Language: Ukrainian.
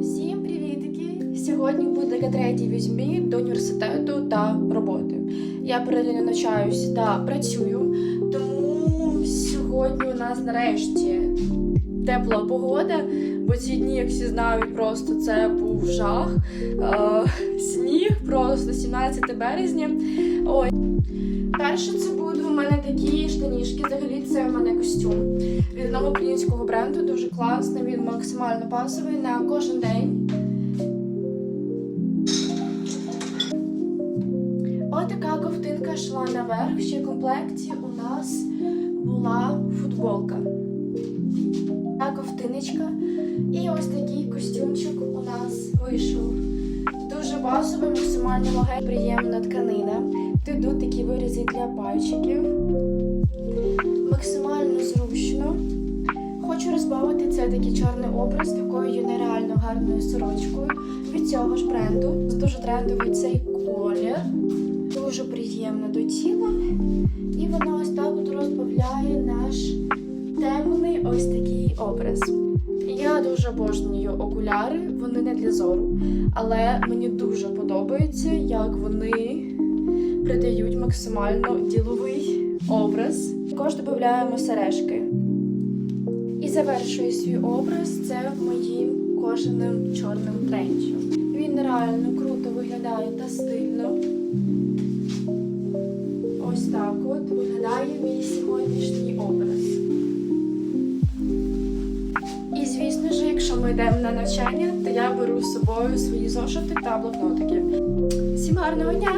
Всім привітики! Сьогодні буде третій візьмі до університету та роботи. Я паралельно навчаюсь та працюю, тому сьогодні у нас нарешті тепла погода, бо ці дні, як всі знають, просто це був жах. Е, сніг просто 17 березня. Ой. Перше це будуть у мене такі штанішки. Взагалі це у мене костюм одного українського бренду. Дуже класний. Він максимально пасовий на кожен день. Отака ковтинка йшла наверх. Ще в комплекті у нас була футболка. Та ковтиночка. І ось такий костюмчик у нас вийшов. Дуже базовий, максимально легенький, приємна тканина. Тут такі вирізи для пальчиків. Максимально зручно. Хочу розбавити це такий чорний образ такою нереально гарною сорочкою від цього ж бренду. Дуже трендовий цей колір. Дуже приємно до тіла. І вона ось так от розбавляє наш темний ось такий образ. Я дуже обожнюю окуляри, вони не для зору, але мені дуже подобається, як вони придають максимально діловий образ. Також додаємо сережки. Завершую свій образ це моїм кожаним чорним тренчем. Він реально круто виглядає та стильно. Ось так от виглядає мій сьогоднішній образ. І звісно ж, якщо ми йдемо на навчання, то я беру з собою свої зошити та блокнотики. Всім гарного дня!